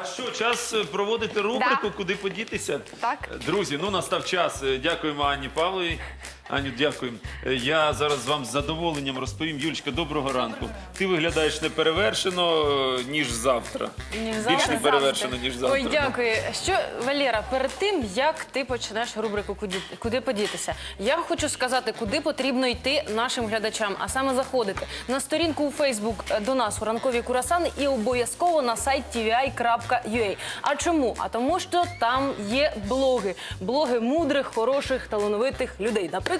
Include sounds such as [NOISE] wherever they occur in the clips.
А що, час е, проводити рубрику, куди подітися? Так. Е, Друзі, ну настав час. Е, Дякуємо Анні Павловій. Аню, дякуємо. Е, Я зараз вам з задоволенням розповім. Юлічка, доброго ранку. Ти виглядаєш не перевершено, е, ніж завтра. Ніж Більш завтра. не перевершено, ніж завтра. Ой, дякую. Що, Валера, перед тим як ти почнеш рубрику «Куди, куди подітися, я хочу сказати, куди потрібно йти нашим глядачам, а саме заходити на сторінку у Фейсбук до нас у ранкові курасани і обов'язково на сайт tvi.ua. А чому? А тому, що там є блоги, блоги мудрих, хороших, талановитих людей. Наприклад,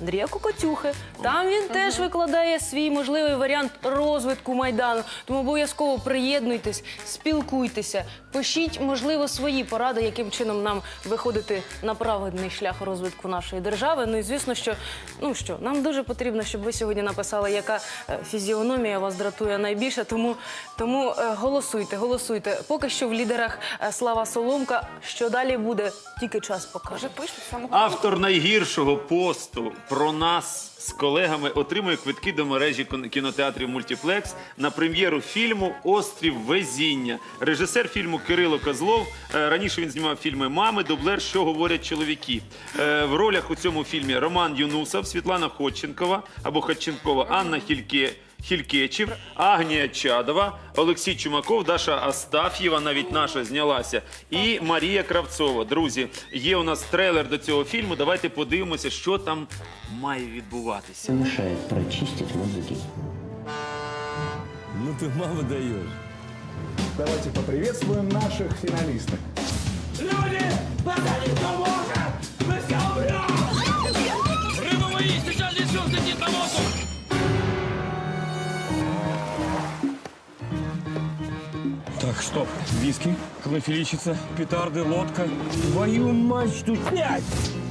Андрія Кокотюхи. Там він теж викладає свій можливий варіант розвитку майдану. Тому обов'язково приєднуйтесь, спілкуйтеся, пишіть, можливо, свої поради, яким чином нам виходити на правильний шлях розвитку нашої держави. Ну і звісно, що ну що нам дуже потрібно, щоб ви сьогодні написали, яка е, фізіономія вас дратує найбільше. Тому тому е, голосуйте, голосуйте. Поки що в лідерах е, Слава Соломка. Що далі буде, тільки час покаже. Автор найгіршого посту про нас з колегами отримує квитки до мережі кінотеатрів Мультіплекс на прем'єру фільму Острів везіння. Режисер фільму Кирило Козлов. Е, Раніше він знімав фільми Мами, дублер, що говорять чоловіки. Е, В ролях у цьому фільмі Роман Юнусов, Світлана Ходченкова або Ходченкова, Анна Хільке. Хількечів, Агнія Чадова, Олексій Чумаков, Даша Астаф'єва, навіть наша знялася, і Марія Кравцова. Друзі, є у нас трейлер до цього фільму. Давайте подивимося, що там має відбуватися. мешает прочистить мозги. Ну ты мама даешь. Давайте поприветствуем наших финалисток. Люди, позови помога! Мы все умрем! Рыба мои, Стоп. Виски, клофеличица, петарды, лодка. Твою мать, тут снять!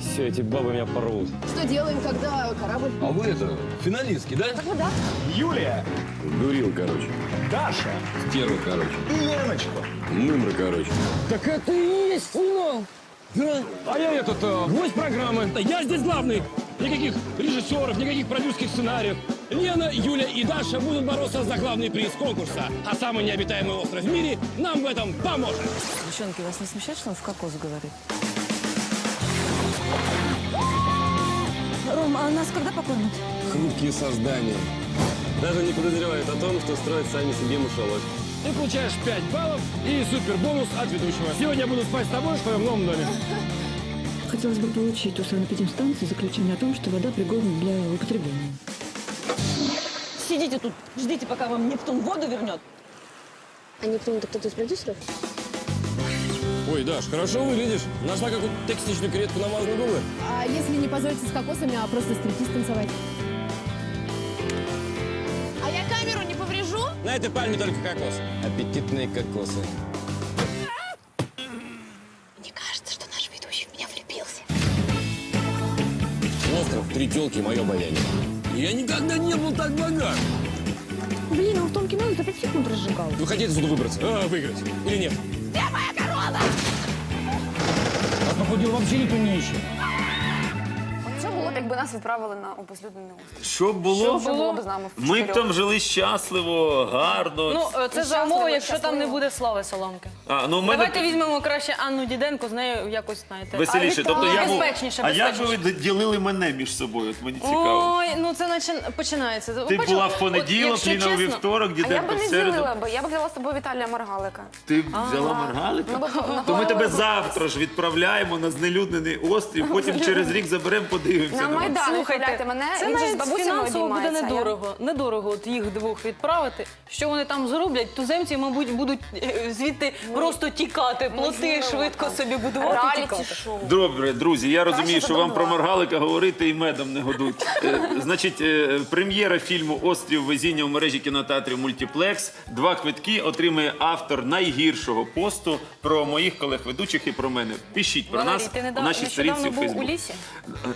Все, эти бабы меня порвут. Что делаем, когда корабль? А вы это, финалистки, да? Юлия, Дурил, короче. Даша Стерва, короче. и Леночка. Мымра, короче. Так это и есть финал. Да. А я этот, э, гость программы. Я здесь главный. Никаких режиссеров, никаких продюсерских сценариев. Лена, Юля и Даша будут бороться за главный приз конкурса. А самый необитаемый остров в мире нам в этом поможет. Девчонки, вас не смущает, что он в кокос говорит? Ром, а нас когда покормят? Хрупкие создания. Даже не подозревают о том, что строят сами себе мышеловок. Ты получаешь 5 баллов и супер бонус от ведущего. Сегодня я буду спать с тобой в твоем новом доме. Хотелось бы получить у санэпидемстанции заключение о том, что вода пригодна для употребления. Сидите тут, ждите, пока вам Нептун воду вернет. А Нептун это кто-то из продюсеров? Ой, Даш, хорошо выглядишь. Нашла какую-то текстичную кретку намазанной губы. А если не позволите с кокосами, а просто стриптиз танцевать? А я камеру не поврежу? На этой пальме только кокос. Аппетитные кокосы. Мне кажется, что наш ведущий в меня влюбился. Остров, три телки мое обаяние. Я никогда не был так богат. Блин, он в том кино за 5 секунд разжигал. Вы хотите отсюда выбраться? А, выиграть? Или нет? Где моя корона? А походил вообще не умеющий. От що було б, якби нас відправили на обезлюднений острів? Що було? Що було б з нами в Ми б чотирьох? там жили щасливо, гарно. Ну, е, це за Щасливо, умови, якщо там не щасливо. буде слави Соломки. а, ну, в мене Давайте візьмемо краще Анну Діденко, з нею якось знаєте. веселіше. А, Тобто я був... безпечніше, А як би безпечніше. ви ділили мене між собою? От мені цікаво. Ой, ну це наче починається. Ти Бачила, була в от понеділок, якщо Ліна у чесно, вівторок, А я Діденко би в не середу. ділила би, я б взяла з собою Віталія Маргалика. Ти взяла Маргалика? Ну, бо- То ми тебе б завтра ж відправляємо на знелюднений острів, потім через рік заберемо, подивимося. На на вас. Майдан відправляйте мене, це він же з навіть бабусями фінансово буде обіймається. Я- недорого. Недорого от їх двох відправити. Що вони там зроблять? Туземці, мабуть, будуть е, звідти просто тікати, плоти швидко собі будувати. Тікати. Добре, друзі, я розумію, що вам про Маргалика говорити і медом не годуть. Е, Значить, е, прем'єра фільму Острів везіння в мережі кінотеатрів Мультіплекс. Два квитки отримує автор найгіршого посту про моїх колег-ведучих і про мене. Пишіть про Валерій, нас ти у недавно нашій нещодавно сторінці був у Фейсбук. лісі?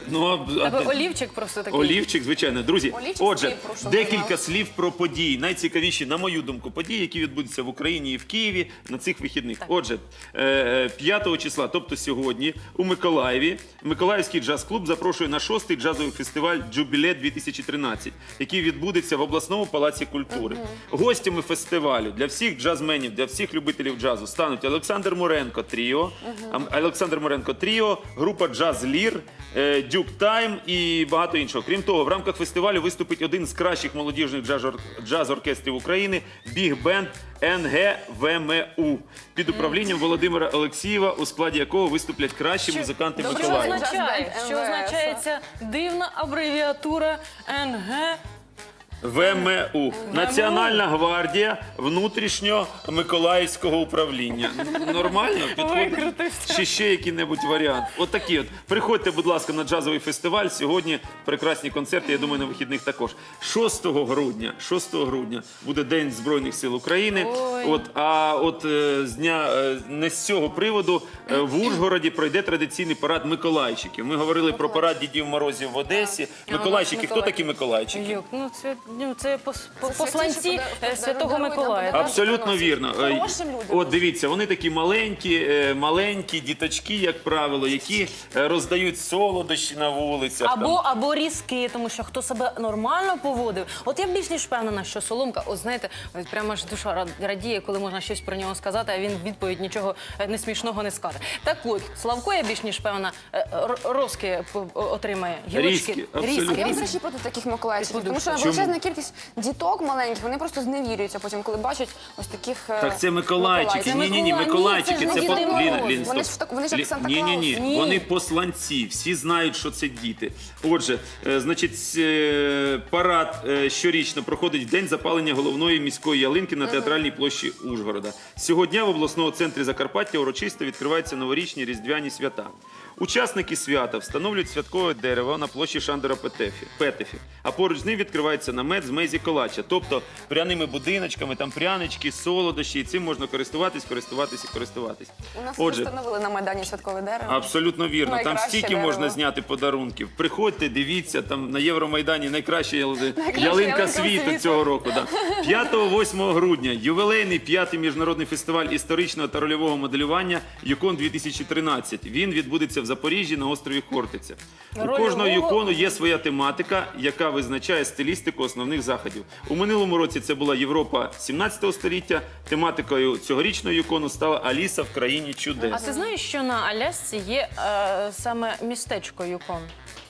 Ну, а- а Тебе ти- олівчик просто такий. Олівчик, звичайно, друзі. Олівчик Отже, Київ декілька слів про події. Найцікавіші, на мою думку, події, які відбудуться в Україні і в Києві на цих вихідних. Отже, е, 5 числа, тобто сьогодні, у Миколаєві, Миколаївський джаз-клуб запрошує на шостий джазовий фестиваль Джубіле 2013, який відбудеться в обласному палаці культури. Гостями фестивалю для всіх джазменів, для всіх любителів джазу стануть Олександр Муренко Тріо, Олександр Муренко Тріо, група Джаз Лір, е, Дюк Тайм і багато іншого. Крім того, в рамках фестивалю виступить один з кращих молодіжних джаз-ор- джаз-оркестрів України Біг Бенд НГВМУ під управлінням Володимира Олексієва, у складі якого виступлять кращі музиканти Що означає? Що означається дивна абревіатура НГ? ВМУ Національна гвардія внутрішньо-миколаївського управління. Нормально підходить? Чи ще який-небудь варіант? От такі от. Приходьте, будь ласка, на джазовий фестиваль. Сьогодні прекрасні концерти. Я думаю, на вихідних також. 6 грудня, 6 грудня буде День Збройних сил України. Ой. От а от е, з дня е, не з цього приводу е, в Ужгороді пройде традиційний парад Миколайчиків. Ми говорили про парад Дідів Морозів в Одесі. Миколайчики, хто такі Миколайчики? Юк, ну це, ну, це пос- по- святіші посланці е, Святого нам Миколая. Абсолютно вірно. Е, Хорошим людям. От дивіться, вони такі маленькі, е, маленькі діточки, як правило, які е, роздають солодощі на вулицях. там. Або, або різки, тому що хто себе нормально поводив. От я більш ніж впевнена, що Соломка, от знаєте, от прямо ж душа рад- радіє, коли можна щось про нього сказати, а він в відповідь нічого е, не смішного не скаже. Так от, Славко, я більш ніж впевнена, е, р- розки отримає. Гілочки. Різки, абсолютно. Різки, Я, до речі, проти таких миколаївчиків, тому що Чому? величезна кількість діток маленьких, вони просто зневірюються потім, коли бачать ось таких е, Так це Миколайчики. Ні, ні, ні, Микола- ні, Миколайчики. це ж не по Діди Ліна, Мороз. Лін, Вони стоп. так- вони ж як Лі- Санта Ні, ні, ні. Клаус. Ні. Вони посланці. Всі знають, що це діти. Отже, е, значить, е, парад е, щорічно проходить в день запалення головної міської ялинки на театральній площі Ужгорода. Сього дня в обласному центрі Закарпаття урочисто відкриваються новорічні різдвяні свята. Учасники свята встановлюють святкове дерево на площі Шандера Петефі, Петефі, а поруч з ним відкривається намет з мезі колача, тобто пряними будиночками, там прянички, солодощі, і цим можна користуватись, користуватись і користуватись. У нас Отже, встановили на Майдані святкове дерево. Абсолютно вірно. Там стільки дерево. можна зняти подарунків. Приходьте, дивіться, там на Євромайдані найкраща ялинка ялинка світу світу. цього року. Да. 5-8 грудня ювілейний п'ятий міжнародний фестиваль історичного та рольового моделювання Юкон 2013. Він відбудеться в Запоріжжі на острові Хортиця. У кожного юкону є своя тематика, яка визначає стилістику основних заходів. У минулому році це була Європа 17 століття. Тематикою цьогорічного юкону стала Аліса в країні чудес. А ти знаєш, що на Алясці є е, саме містечко Юкон?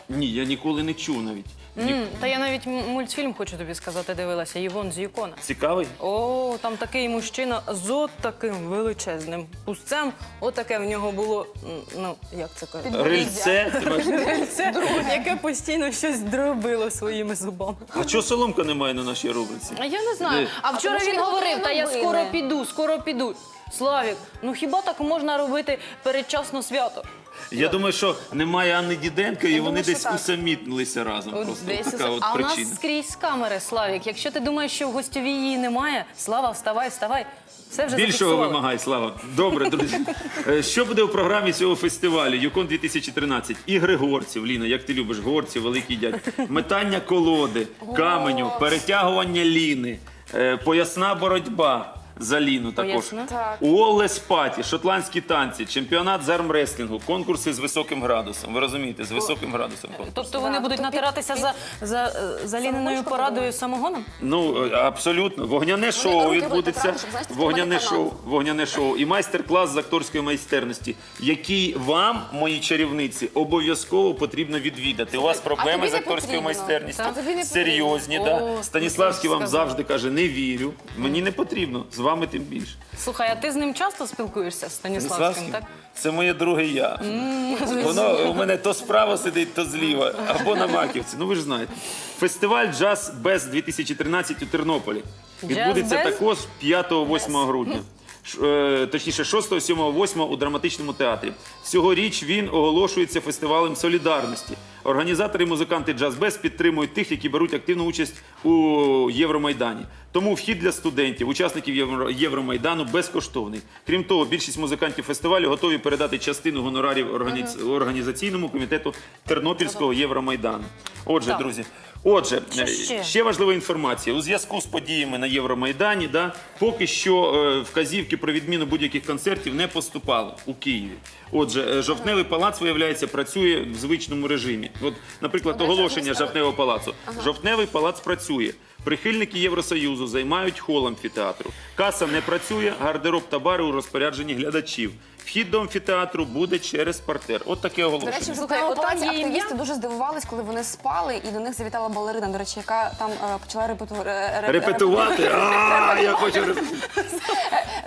Ні, я ніколи не чув навіть. М, Та я навіть м- мультфільм, хочу тобі сказати, дивилася Івон з Юкона. Цікавий? О, там такий мужчина з от таким величезним пустцем. Отаке в нього було, м, ну як це кажуть, Рильце. Ти бачиш? [LAUGHS] це, яке постійно щось дробило своїми зубами. А чого соломка немає на нашій рубриці? А я не знаю. А вчора тому що він його говорив, та я скоро піду, скоро піду. Славік, ну хіба так можна робити передчасно свято? Я думаю, що немає Анни Діденко, і вони думаю, що десь так. усамітнилися разом. От Просто десь така от а у причина. нас скрізь камери, Славік. Якщо ти думаєш, що в гостьовій її немає, слава, вставай, вставай. Все вже Більшого вимагай, Слава. Добре, друзі. [LAUGHS] Е, Що буде у програмі цього фестивалю? Юкон 2013. Ігри горців, Ліна, як ти любиш, горці, великий дядь. Метання колоди, каменю, перетягування ліни, е, поясна боротьба. За Ліну також. Поясна? Так. Уоллес Паті, шотландські танці, чемпіонат з армреслінгу, конкурси з високим градусом. Ви розумієте, з високим градусом. конкурс. Тобто вони будуть натиратися за, за, за ліниною порадою самогоном? Ну, е, абсолютно. Вогняне шоу відбудеться. Вогняне шоу, вогняне шоу і майстер-клас з акторської майстерності, який вам, мої чарівниці, обов'язково потрібно відвідати. У вас проблеми з акторською майстерністю. Серйозні, да. Станіславський вам завжди каже: не вірю. Мені не потрібно. Вами тим більше. Слухай, а ти з ним часто спілкуєшся, з Станіславським, так? це моє друге я. Воно у мене то справа сидить, то зліва, або на маківці. Ну ви ж знаєте. Фестиваль Джаз Без 2013 у Тернополі. Відбудеться також 5-8 грудня. Е, Точніше, 6, 7, 8 у драматичному театрі. Цьогоріч він оголошується фестивалем солідарності. Організатори і музиканти Джазбез підтримують тих, які беруть активну участь у Євромайдані. Тому вхід для студентів, учасників Євро- Євромайдану безкоштовний. Крім того, більшість музикантів фестивалю готові передати частину гонорарів органі- організаційному комітету Тернопільського Євромайдану. Отже, Так. друзі, отже, Що е, ще? ще важлива інформація. У зв'язку з подіями на Євромайдані, да, поки що е, вказівки про відміну будь-яких концертів не поступало у Києві. Отже, е, жовтневий палац, виявляється, працює в звичному режимі. От, наприклад, оголошення жовтневого палацу. Жовтневий палац працює. Прихильники Євросоюзу займають хол амфітеатру. Каса не працює, гардероб та бари у розпорядженні глядачів. Вхід до амфітеатру буде через партер. От таке До речі, оголошення. в Слухай, жовтневому отам є ім'я? активісти дуже здивувались, коли вони спали, і до них завітала балерина, до речі, яка там е, почала репету... ре- ре- Репетувати? А, я хочу репетувати.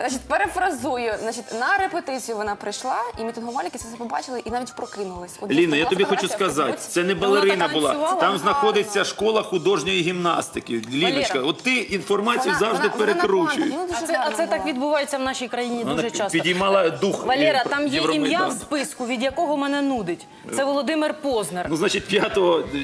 Значить, перефразую. Значить, на репетицію вона прийшла, і мітингувальники це все побачили і навіть прокинулись. От Ліна, я була тобі хочу фотографія в сказати, Фейсбуці. це не балерина так була. танцювала? Там знаходиться школа художньої гімнастики. Ліночка, от ти інформацію завжди вона- вона на перекручуєш. А це, а гарна це так відбувається в нашій країні Вона дуже часто. підіймала дух. Валера, там є ім'я в списку, від якого мене нудить. Це Володимир Познер. Ну, значить, 5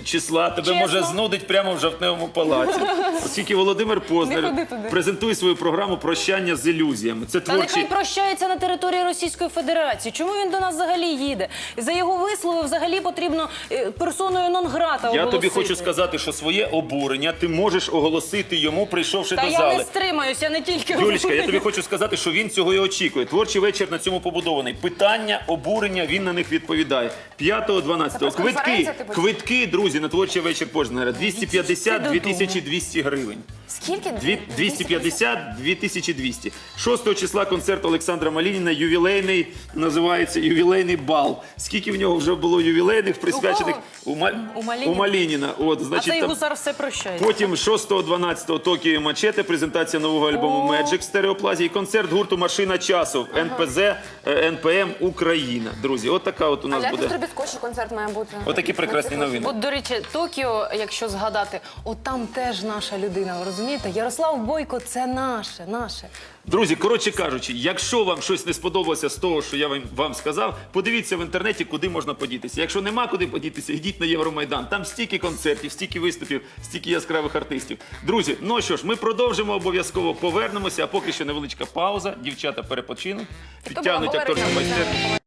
числа тебе Чесно? може знудить прямо в жовтневому палаці. Оскільки Володимир Не Познер туди. презентує свою програму прощання з ілюзіями. Це Та нехай творчий. прощається на території Російської Федерації. Чому він до нас взагалі їде? За його вислови взагалі потрібно е, персоною нон-грата Я тобі оголосити. хочу сказати, що своє обурення ти можеш оголосити йому, прийшовши Та до я зали. не стримаюсь, я не тільки Юлічка, я тобі хочу сказати, що він цього і очікує. Творчий вечір на цьому побудований. Питання, обурення, він на них відповідає. 5-12. Квитки, типу? квитки, друзі, на творчий вечір Познера. 250 додому. 2200 гривень. Скільки? Дві- 250 2200. 6 числа концерт Олександра Малініна, ювілейний, називається ювілейний бал. Скільки в нього вже було ювілейних, присвячених у, Ма- У Малініна? у Малініна. От, А значить, цей там- гусар все прощає. Потім 6-12 Токіо Мачете, презентація нового альбому Magic в стереоплазі і концерт гурту Машина часу в НПЗ е, НПМ Україна. Друзі, от така от у А нас як буде. Трубіскочі концерт має бути? Отакі прекрасні новини. От, до речі, Токіо, якщо згадати, от там теж наша людина, ви розумієте? Ярослав Бойко це наше, наше. Друзі, коротше кажучи, якщо вам щось не сподобалося з того, що я вам, вам сказав, подивіться в інтернеті, куди можна подітися. Якщо нема куди подітися, йдіть на Євромайдан. Там стільки концертів, стільки виступів, стільки яскравих артистів. Друзі, ну що ж, ми продовжимо обов'язково повернемося. А поки що невеличка пауза. Дівчата перепочинуть, підтягнуть акторську майстерність.